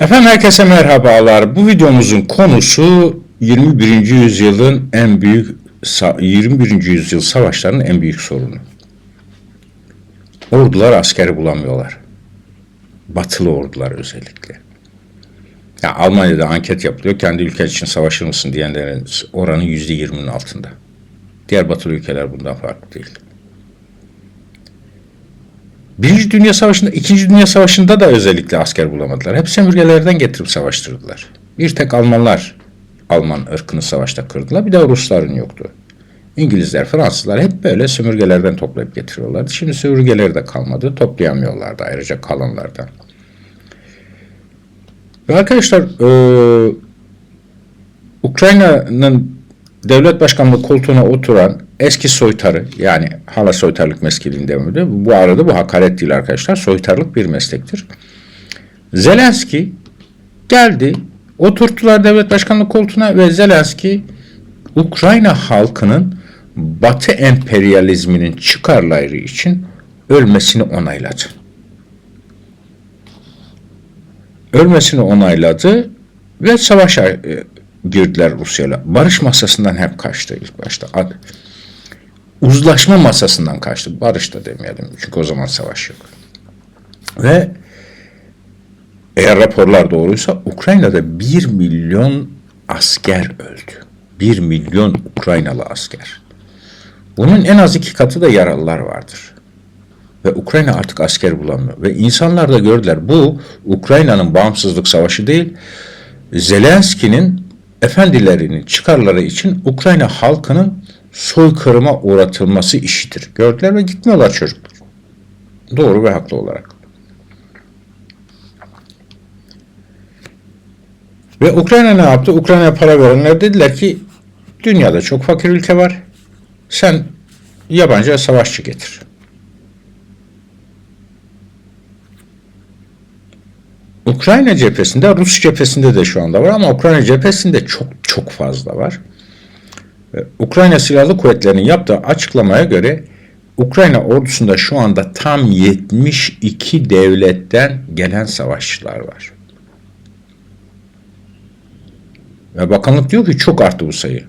Efendim herkese merhabalar. Bu videomuzun konusu 21. yüzyılın en büyük sa- 21. yüzyıl savaşlarının en büyük sorunu. Ordular askeri bulamıyorlar. Batılı ordular özellikle. Ya Almanya'da anket yapılıyor. Kendi ülken için savaşır mısın diyenlerin oranı %20'nin altında. Diğer batılı ülkeler bundan farklı değil. Birinci Dünya Savaşı'nda, İkinci Dünya Savaşı'nda da özellikle asker bulamadılar. Hep sömürgelerden getirip savaştırdılar. Bir tek Almanlar Alman ırkını savaşta kırdılar. Bir de Rusların yoktu. İngilizler, Fransızlar hep böyle sömürgelerden toplayıp getiriyorlardı. Şimdi sömürgeleri de kalmadı. Toplayamıyorlardı ayrıca kalanlardan. Ve arkadaşlar eee, Ukrayna'nın devlet başkanlığı koltuğuna oturan eski soytarı yani hala soytarlık mesleğinin devamıdır. Bu arada bu hakaret değil arkadaşlar. Soytarlık bir meslektir. Zelenski geldi oturttular devlet başkanlığı koltuğuna ve Zelenski Ukrayna halkının Batı emperyalizminin çıkarları için ölmesini onayladı. Ölmesini onayladı ve savaşa e, girdiler Rusya'yla. Barış masasından hep kaçtı ilk başta. Uzlaşma masasından kaçtı. Barış da demeyelim çünkü o zaman savaş yok. Ve eğer raporlar doğruysa Ukrayna'da 1 milyon asker öldü. 1 milyon Ukraynalı asker. Bunun en az iki katı da yaralılar vardır. Ve Ukrayna artık asker bulamıyor. Ve insanlar da gördüler bu Ukrayna'nın bağımsızlık savaşı değil, Zelenski'nin efendilerinin çıkarları için Ukrayna halkının soykırıma uğratılması işidir. Gördüler ve gitmiyorlar çocuklar. Doğru ve haklı olarak. Ve Ukrayna ne yaptı? Ukrayna'ya para verenler dediler ki dünyada çok fakir ülke var. Sen yabancı savaşçı getir. Ukrayna cephesinde, Rus cephesinde de şu anda var ama Ukrayna cephesinde çok çok fazla var. Ve Ukrayna Silahlı Kuvvetleri'nin yaptığı açıklamaya göre Ukrayna ordusunda şu anda tam 72 devletten gelen savaşçılar var. Ve bakanlık diyor ki çok arttı bu sayı.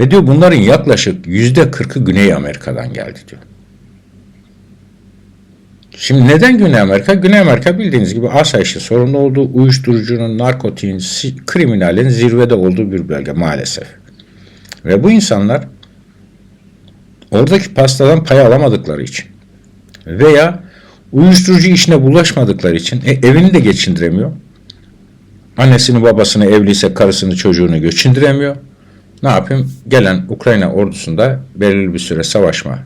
Ve diyor bunların yaklaşık yüzde kırkı Güney Amerika'dan geldi diyor. Şimdi neden Güney Amerika? Güney Amerika bildiğiniz gibi asayişi sorunlu olduğu, uyuşturucunun, narkotiğin, kriminalin zirvede olduğu bir bölge maalesef. Ve bu insanlar oradaki pastadan pay alamadıkları için veya uyuşturucu işine bulaşmadıkları için e, evini de geçindiremiyor. Annesini babasını evliyse karısını çocuğunu geçindiremiyor. Ne yapayım? Gelen Ukrayna ordusunda belirli bir süre savaşma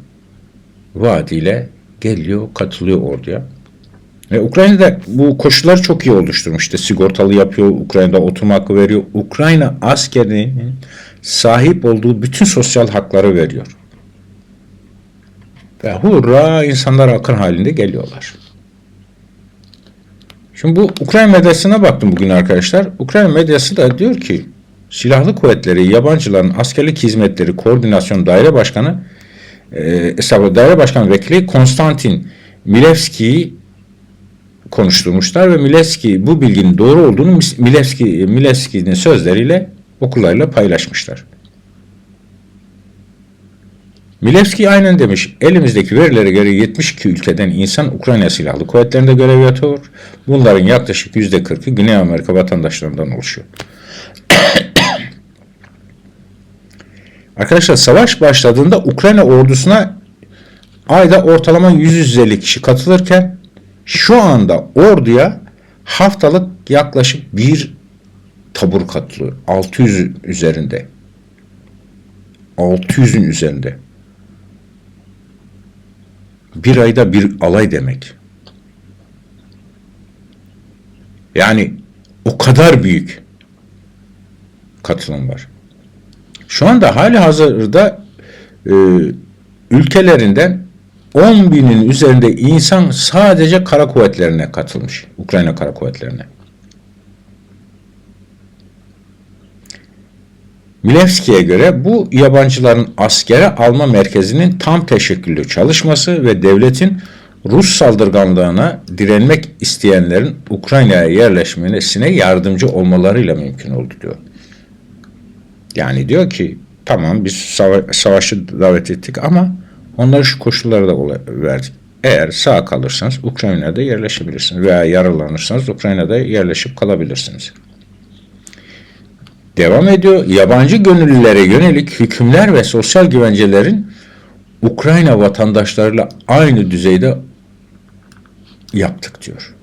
vaadiyle geliyor, katılıyor orduya. Ve Ukrayna'da bu koşulları çok iyi oluşturmuş. İşte sigortalı yapıyor, Ukrayna'da oturma hakkı veriyor. Ukrayna askerinin sahip olduğu bütün sosyal hakları veriyor. Ve hurra insanlar akın halinde geliyorlar. Şimdi bu Ukrayna medyasına baktım bugün arkadaşlar. Ukrayna medyası da diyor ki silahlı kuvvetleri, yabancıların askerlik hizmetleri koordinasyon daire başkanı e, daire başkan vekili Konstantin Milevski'yi konuşturmuşlar ve Milevski bu bilginin doğru olduğunu Milevski Milevski'nin sözleriyle okullarıyla paylaşmışlar. Milevski aynen demiş, elimizdeki verilere göre 72 ülkeden insan Ukrayna Silahlı Kuvvetleri'nde görev yapıyor. Bunların yaklaşık %40'ı Güney Amerika vatandaşlarından oluşuyor. Arkadaşlar savaş başladığında Ukrayna ordusuna ayda ortalama 150 kişi katılırken şu anda orduya haftalık yaklaşık bir tabur katılıyor. 600 üzerinde. 600'ün üzerinde. Bir ayda bir alay demek. Yani o kadar büyük katılım var. Şu anda hali hazırda e, ülkelerinden 10 binin üzerinde insan sadece kara kuvvetlerine katılmış. Ukrayna kara kuvvetlerine. Milevski'ye göre bu yabancıların askere alma merkezinin tam teşekküllü çalışması ve devletin Rus saldırganlığına direnmek isteyenlerin Ukrayna'ya yerleşmesine yardımcı olmalarıyla mümkün oldu diyor. Yani diyor ki tamam biz sava- savaşı davet ettik ama onlara şu koşulları da verdik. Eğer sağ kalırsanız Ukrayna'da yerleşebilirsiniz veya yaralanırsanız Ukrayna'da yerleşip kalabilirsiniz. Devam ediyor. Yabancı gönüllülere yönelik hükümler ve sosyal güvencelerin Ukrayna vatandaşlarıyla aynı düzeyde yaptık diyor.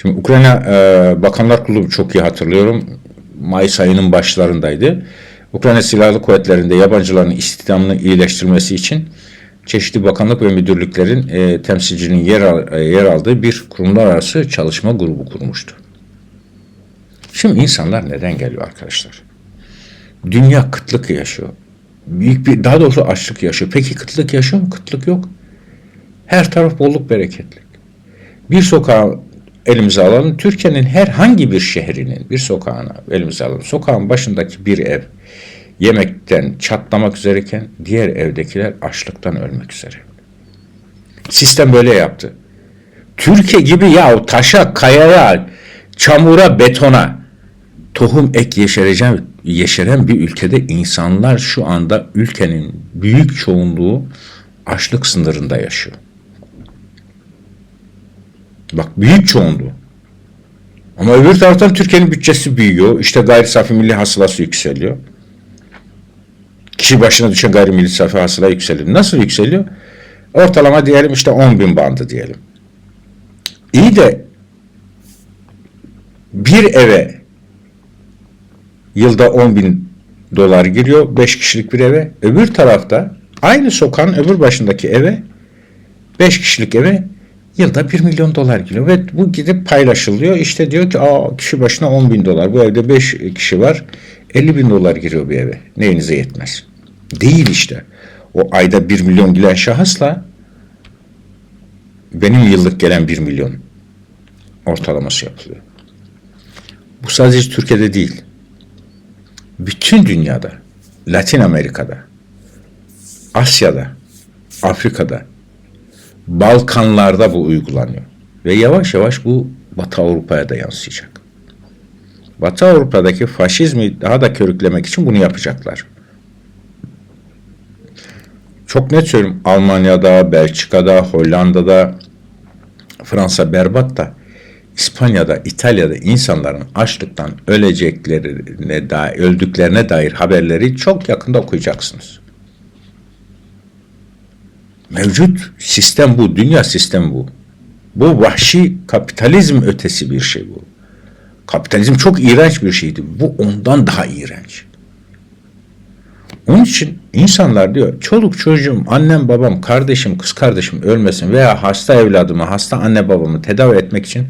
Şimdi Ukrayna e, Bakanlar Kurulu çok iyi hatırlıyorum. Mayıs ayının başlarındaydı. Ukrayna Silahlı Kuvvetleri'nde yabancıların istihdamını iyileştirmesi için çeşitli bakanlık ve müdürlüklerin e, temsilcinin yer, e, yer aldığı bir kurumlar arası çalışma grubu kurmuştu. Şimdi insanlar neden geliyor arkadaşlar? Dünya kıtlık yaşıyor. Büyük bir, daha doğrusu açlık yaşıyor. Peki kıtlık yaşıyor mu? Kıtlık yok. Her taraf bolluk bereketlik. Bir sokağı elimize alalım. Türkiye'nin herhangi bir şehrinin bir sokağına elimize alalım. Sokağın başındaki bir ev yemekten çatlamak üzereyken diğer evdekiler açlıktan ölmek üzere. Sistem böyle yaptı. Türkiye gibi ya taşa, kayaya, çamura, betona tohum ek yeşereceğim, yeşeren bir ülkede insanlar şu anda ülkenin büyük çoğunluğu açlık sınırında yaşıyor. Bak büyük çoğunluğu. Ama öbür taraftan Türkiye'nin bütçesi büyüyor. İşte gayri safi milli hasılası yükseliyor. Kişi başına düşen gayri milli safi hasıla yükseliyor. Nasıl yükseliyor? Ortalama diyelim işte 10 bin bandı diyelim. İyi de bir eve yılda 10 bin dolar giriyor 5 kişilik bir eve. Öbür tarafta aynı sokağın öbür başındaki eve 5 kişilik eve yılda 1 milyon dolar giriyor. Ve bu gidip paylaşılıyor. İşte diyor ki Aa, kişi başına 10 bin dolar. Bu evde 5 kişi var. 50 bin dolar giriyor bir eve. Neyinize yetmez. Değil işte. O ayda 1 milyon gelen şahısla benim yıllık gelen 1 milyon ortalaması yapılıyor. Bu sadece Türkiye'de değil. Bütün dünyada, Latin Amerika'da, Asya'da, Afrika'da, Balkanlarda bu uygulanıyor. Ve yavaş yavaş bu Batı Avrupa'ya da yansıyacak. Batı Avrupa'daki faşizmi daha da körüklemek için bunu yapacaklar. Çok net söylüyorum. Almanya'da, Belçika'da, Hollanda'da, Fransa berbat da İspanya'da, İtalya'da insanların açlıktan öleceklerine dair, öldüklerine dair haberleri çok yakında okuyacaksınız. Mevcut sistem bu, dünya sistemi bu. Bu vahşi kapitalizm ötesi bir şey bu. Kapitalizm çok iğrenç bir şeydi. Bu ondan daha iğrenç. Onun için insanlar diyor çoluk çocuğum, annem babam, kardeşim, kız kardeşim ölmesin veya hasta evladımı, hasta anne babamı tedavi etmek için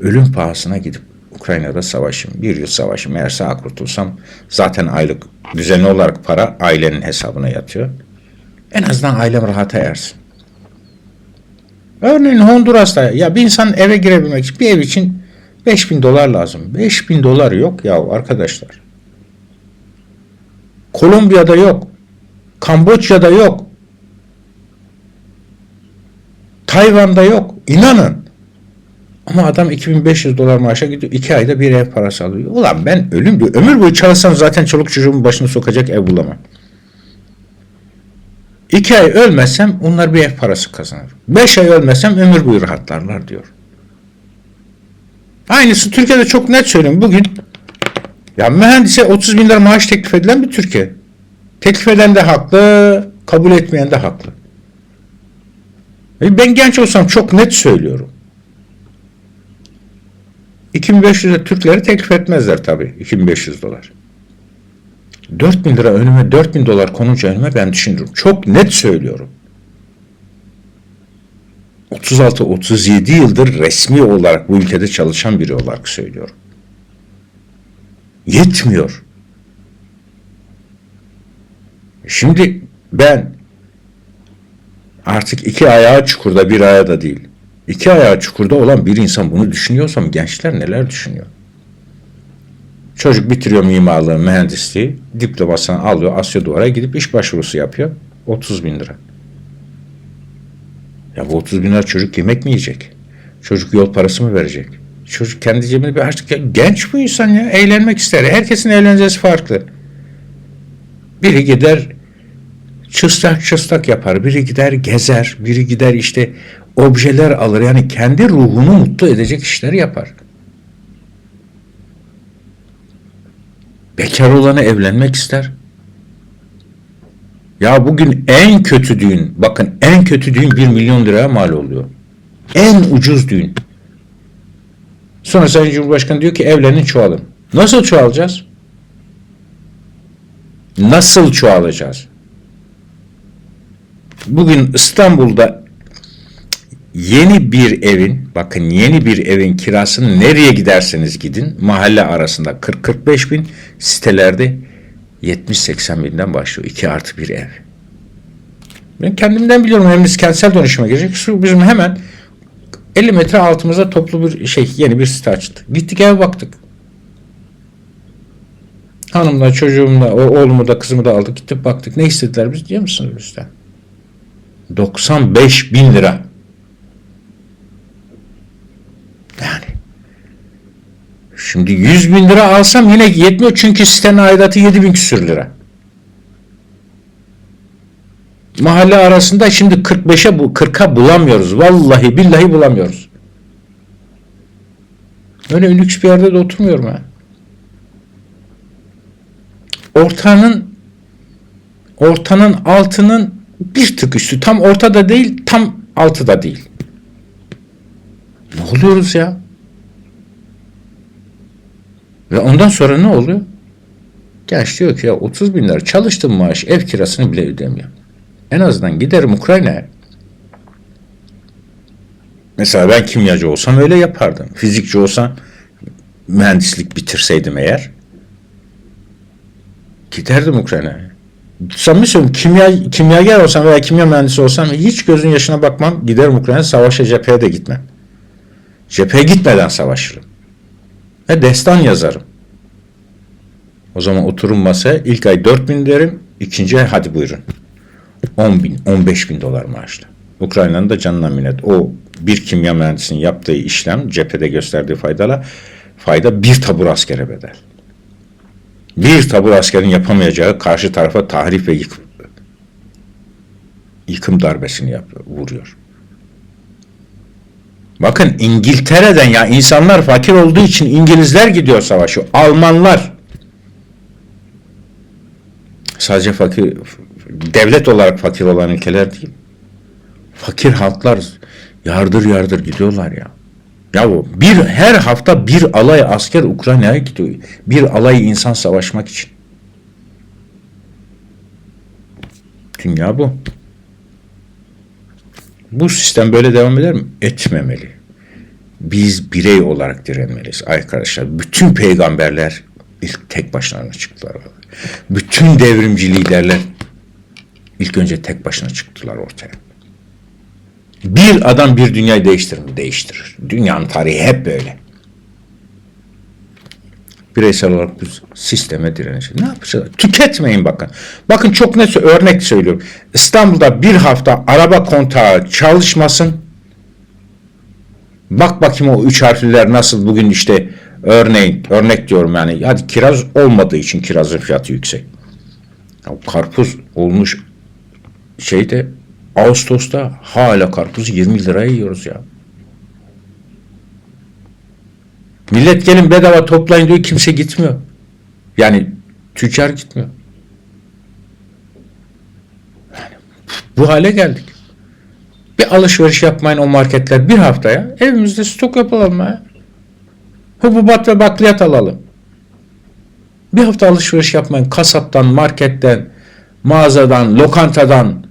ölüm pahasına gidip Ukrayna'da savaşayım. Bir yıl savaşayım. Eğer sağ kurtulsam zaten aylık düzenli olarak para ailenin hesabına yatıyor. En azından ailem rahata ersin. Örneğin Honduras'ta ya bir insan eve girebilmek için bir ev için 5000 dolar lazım. 5000 dolar yok ya arkadaşlar. Kolombiya'da yok. Kamboçya'da yok. Tayvan'da yok. İnanın. Ama adam 2500 dolar maaşa gidiyor. iki ayda bir ev parası alıyor. Ulan ben ölüm diyor. Ömür boyu çalışsam zaten çoluk çocuğumun başını sokacak ev bulamam. İki ay ölmezsem onlar bir ev parası kazanır. Beş ay ölmezsem ömür boyu rahatlarlar diyor. Aynısı Türkiye'de çok net söylüyorum. Bugün ya mühendise 30 bin lira maaş teklif edilen bir Türkiye. Teklif eden de haklı, kabul etmeyen de haklı. E Ben genç olsam çok net söylüyorum. 2500'e Türkleri teklif etmezler tabii. 2500 dolar. 4000 lira önüme 4000 dolar konunca önüme ben düşünürüm. Çok net söylüyorum. 36-37 yıldır resmi olarak bu ülkede çalışan biri olarak söylüyorum. Yetmiyor. Şimdi ben artık iki ayağı çukurda bir ayağı da değil. İki ayağı çukurda olan bir insan bunu düşünüyorsam gençler neler düşünüyor? Çocuk bitiriyor mimarlığı, mühendisliği, diplomasını alıyor, Asya duvara gidip iş başvurusu yapıyor. 30 bin lira. Ya bu 30 bin lira çocuk yemek mi yiyecek? Çocuk yol parası mı verecek? Çocuk kendi cebini bir açtık. Ya, genç bu insan ya. Eğlenmek ister. Herkesin eğlencesi farklı. Biri gider çıstak çıstak yapar. Biri gider gezer. Biri gider işte objeler alır. Yani kendi ruhunu mutlu edecek işler yapar. Bekar olanı evlenmek ister. Ya bugün en kötü düğün, bakın en kötü düğün 1 milyon liraya mal oluyor. En ucuz düğün. Sonra Sayın Cumhurbaşkanı diyor ki evlenin çoğalın. Nasıl çoğalacağız? Nasıl çoğalacağız? Bugün İstanbul'da yeni bir evin, bakın yeni bir evin kirasını nereye giderseniz gidin, mahalle arasında 40-45 bin, sitelerde 70-80 binden başlıyor. 2 artı bir ev. Ben kendimden biliyorum evimiz kentsel dönüşüme girecek. Şu bizim hemen 50 metre altımızda toplu bir şey yeni bir site açtı. Gittik eve baktık. Hanımla çocuğumla oğlumu da kızımı da aldık gittik baktık. Ne istediler biz diyor musunuz bizden? 95 bin lira. Yani Şimdi 100 bin lira alsam yine yetmiyor çünkü sitenin aidatı 7 bin küsür lira. Mahalle arasında şimdi 45'e bu 40'a bulamıyoruz. Vallahi billahi bulamıyoruz. Öyle lüks bir yerde de oturmuyorum ha. Ortanın ortanın altının bir tık üstü. Tam ortada değil, tam altıda değil. Ne oluyoruz ya? Ve ondan sonra ne oluyor? Genç diyor ki ya 30 bin lira çalıştım maaş ev kirasını bile ödemiyor. En azından giderim Ukrayna'ya. Mesela ben kimyacı olsam öyle yapardım. Fizikçi olsam mühendislik bitirseydim eğer giderdim Ukrayna'ya. Samimi söylüyorum kimya, kimyager olsam veya kimya mühendisi olsam hiç gözün yaşına bakmam giderim Ukrayna'ya savaşa cepheye de gitmem. Cepheye gitmeden savaşırım. Ve destan yazarım. O zaman oturum masaya ilk ay 4 bin derim, ikinci ay hadi buyurun. 10 bin, 15 bin dolar maaşla. Ukrayna'nın da canına minnet. O bir kimya mühendisinin yaptığı işlem cephede gösterdiği faydala fayda bir tabur askere bedel. Bir tabur askerin yapamayacağı karşı tarafa tahrip ve yıkım, yıkım darbesini yapıyor, vuruyor. Bakın İngiltere'den ya insanlar fakir olduğu için İngilizler gidiyor savaşı. Almanlar sadece fakir devlet olarak fakir olan ülkeler değil. Fakir halklar yardır yardır gidiyorlar ya. Ya bir her hafta bir alay asker Ukrayna'ya gidiyor. Bir alay insan savaşmak için. Dünya bu. Bu sistem böyle devam eder mi? Etmemeli. Biz birey olarak direnmeliyiz arkadaşlar. Bütün peygamberler ilk tek başlarına çıktılar. Bütün devrimci liderler ilk önce tek başına çıktılar ortaya. Bir adam bir dünyayı değiştirir mi? Değiştirir. Dünyanın tarihi hep böyle. Bireysel olarak biz sisteme direneceğiz. Ne yapacağız? Tüketmeyin bakın. Bakın çok net örnek söylüyorum. İstanbul'da bir hafta araba kontağı çalışmasın. Bak bakayım o üç harfliler nasıl bugün işte örneğin örnek diyorum yani hadi kiraz olmadığı için kirazın fiyatı yüksek. Ya karpuz olmuş şeyde Ağustos'ta hala karpuzu 20 liraya yiyoruz ya. Millet gelin bedava toplayın diyor kimse gitmiyor. Yani tüccar gitmiyor. Yani bu hale geldik. Bir alışveriş yapmayın o marketler bir haftaya. Evimizde stok yapalım ya. Hububat ve bakliyat alalım. Bir hafta alışveriş yapmayın. Kasaptan, marketten, mağazadan, lokantadan,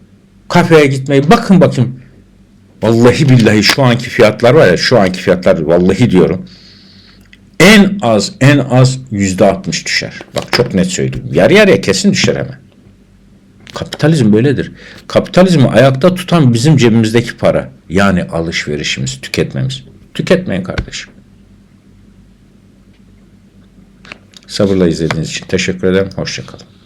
kafeye gitmeyi bakın bakın. Vallahi billahi şu anki fiyatlar var ya şu anki fiyatlar vallahi diyorum. En az en az yüzde altmış düşer. Bak çok net söyleyeyim. Yarı yarıya kesin düşer hemen. Kapitalizm böyledir. Kapitalizmi ayakta tutan bizim cebimizdeki para. Yani alışverişimiz, tüketmemiz. Tüketmeyin kardeşim. Sabırla izlediğiniz için teşekkür ederim. Hoşçakalın.